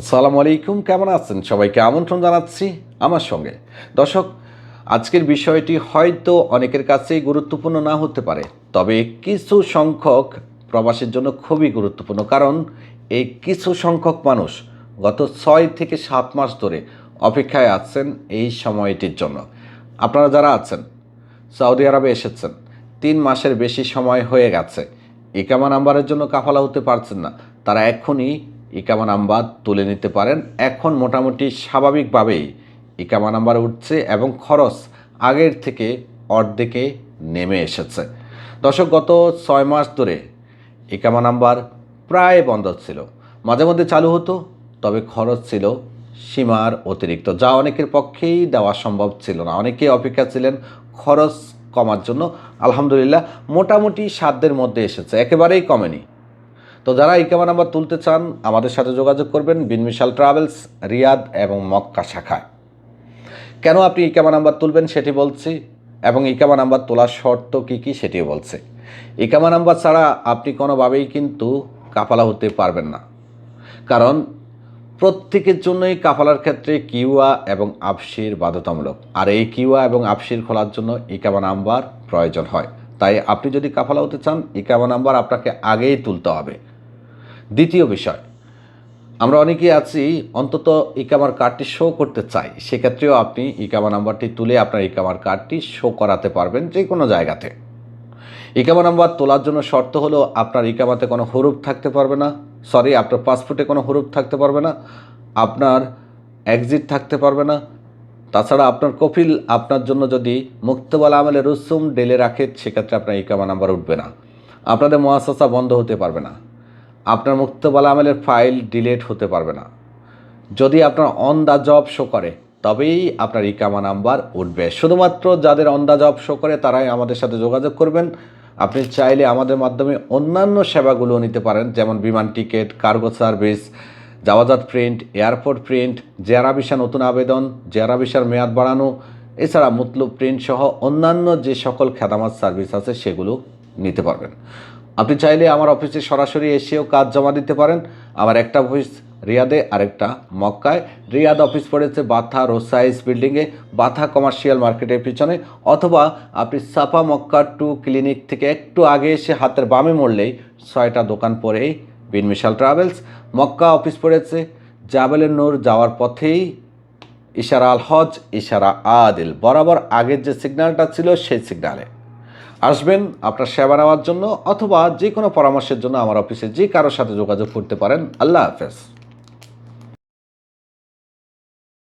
আসসালামু আলাইকুম, কেমন আছেন? সবাইকে আমন্ত্রণ জানাচ্ছি আমার সঙ্গে। দর্শক, আজকের বিষয়টি হয়তো অনেকের কাছেই গুরুত্বপূর্ণ না হতে পারে, তবে কিছু সংখ্যক প্রবাসের জন্য খুবই গুরুত্বপূর্ণ, কারণ এই কিছু সংখ্যক মানুষ গত ছয় থেকে সাত মাস ধরে অপেক্ষায় আছেন এই সময়টির জন্য। আপনারা যারা আছেন, সৌদি আরবে এসেছেন, তিন মাসের বেশি সময় হয়ে গেছে। ইকামা নাম্বারের জন্য কাফালা হতে পারছেন না, তারা এখনই ইকামা নাম্বার তুলে নিতে পারেন। এখন মোটামুটি স্বাভাবিকভাবেই ইকামা নাম্বার উঠছে এবং খরচ আগের থেকে অর্ধেকে নেমে এসেছে। দর্শক, গত ছয় মাস ধরে ইকামা নাম্বার প্রায় বন্ধ ছিল। মাঝে মধ্যে চালু হতো, তবে খরচ ছিল সীমার অতিরিক্ত, যা অনেকের পক্ষেই দেওয়া সম্ভব ছিল না। অনেকেই অপেক্ষা ছিলেন খরচ কমার জন্য। আলহামদুলিল্লাহ, মোটামুটি সাধ্যের মধ্যে এসেছে, একেবারেই কমেনি। তো যারা ইকামা নাম্বার তুলতে চান, আমাদের সাথে যোগাযোগ করবেন বিনমিশাল ট্রাভেলস, রিয়াদ এবং মক্কা শাখায়। কেন আপনি ইকামা নাম্বার তুলবেন সেটি বলছি, এবং ইকামা নাম্বার তোলার শর্ত কী কী সেটিও বলছে। ইকামা নাম্বার ছাড়া আপনি কোনোভাবেই কিন্তু কাফালা হতে পারবেন না। কারণ প্রত্যেকের জন্যই কাফালার ক্ষেত্রে কিউয়া এবং আফসির বাধ্যতামূলক। আর এই কিউয়া এবং আফসির খোলার জন্য ইকামা নাম্বার প্রয়োজন হয়। তাই আপনি যদি কাফালা হতে চান ইকামা নাম্বার আপনাকে আগেই তুলতে হবে। দ্বিতীয় বিষয়, আমরা অনেকেই আছি, অন্তত ইকামার কার্ডটি শো করতে চাই। সেক্ষেত্রেও আপনি ইকামা নাম্বারটি তুলে আপনার ইকামার কার্ডটি শো করাতে পারবেন যে কোনো জায়গাতে। ইকামা নাম্বার তোলার জন্য শর্ত হলো আপনার ইকামাতে কোনো হরুপ থাকতে পারবে না। সরি আপনার পাসপোর্টে কোনো হরুপ থাকতে পারবে না। আপনার এক্সিট থাকতে পারবে না। তাছাড়া আপনার কফিল আপনার জন্য যদি মুক্তবাল আমলে রুসুম ডেলে রাখে, সেক্ষেত্রে আপনার ইকামা নাম্বার উঠবে না। আপনাদের মহাশাসা বন্ধ হতে পারবে না। আপনার মুক্তবাল আমলের ফাইল ডিলেট হতে পারবে না। যদি আপনার অন দ্য জব শো করে, তবেই আপনার ইকামা নাম্বার উঠবে। শুধুমাত্র যাদের অন দ্য জব শো করে, তারাই আমাদের সাথে যোগাযোগ করবেন। আপনি চাইলে আমাদের মাধ্যমে অন্যান্য সেবাগুলো নিতে পারেন, যেমন বিমান টিকিট, কার্গো সার্ভিস জাওয়াজাত প্রিন্ট, এয়ারপোর্ট প্রিন্ট, জেয়ারা ভিসা নতুন আবেদন, জেয়ারা ভিসার মেয়াদ বাড়ানো, এছাড়া মুতলুব প্রিন্ট সহ অন্যান্য যে সকল খেদামাত সার্ভিস আছে, সেগুলো নিতে পারবেন। আপনি চাইলে আমার অফিসে সরাসরি এসেও কাজ জমা দিতে পারেন। আমার একটা অফিস রিয়াদে, আরেকটা মক্কায়। রিয়াদ অফিস পড়েছে বাথা রোসাইজ বিল্ডিংয়ে, বাথা কমার্শিয়াল মার্কেটের পিছনে। অথবা আপনি সাফা মক্কা টু ক্লিনিক থেকে একটু আগে এসে হাতের বামে মরলেই ছয়টা দোকান পরেই বিন মিশাল ট্রাভেলস। মক্কা অফিস পড়েছে জাবেলের নূর যাওয়ার পথেই। ইশারা আল হজ ইশারা আদিল। বরাবর আগের যে সিগন্যালটা ছিল সেই সিগন্যালে। আসবেন আপনার সেবা নেওয়ার জন্য অথবা যে কোনো পরামর্শের জন্য আমার অফিসে যে কারোর সাথে যোগাযোগ করতে পারেন। আল্লাহ হাফেজ।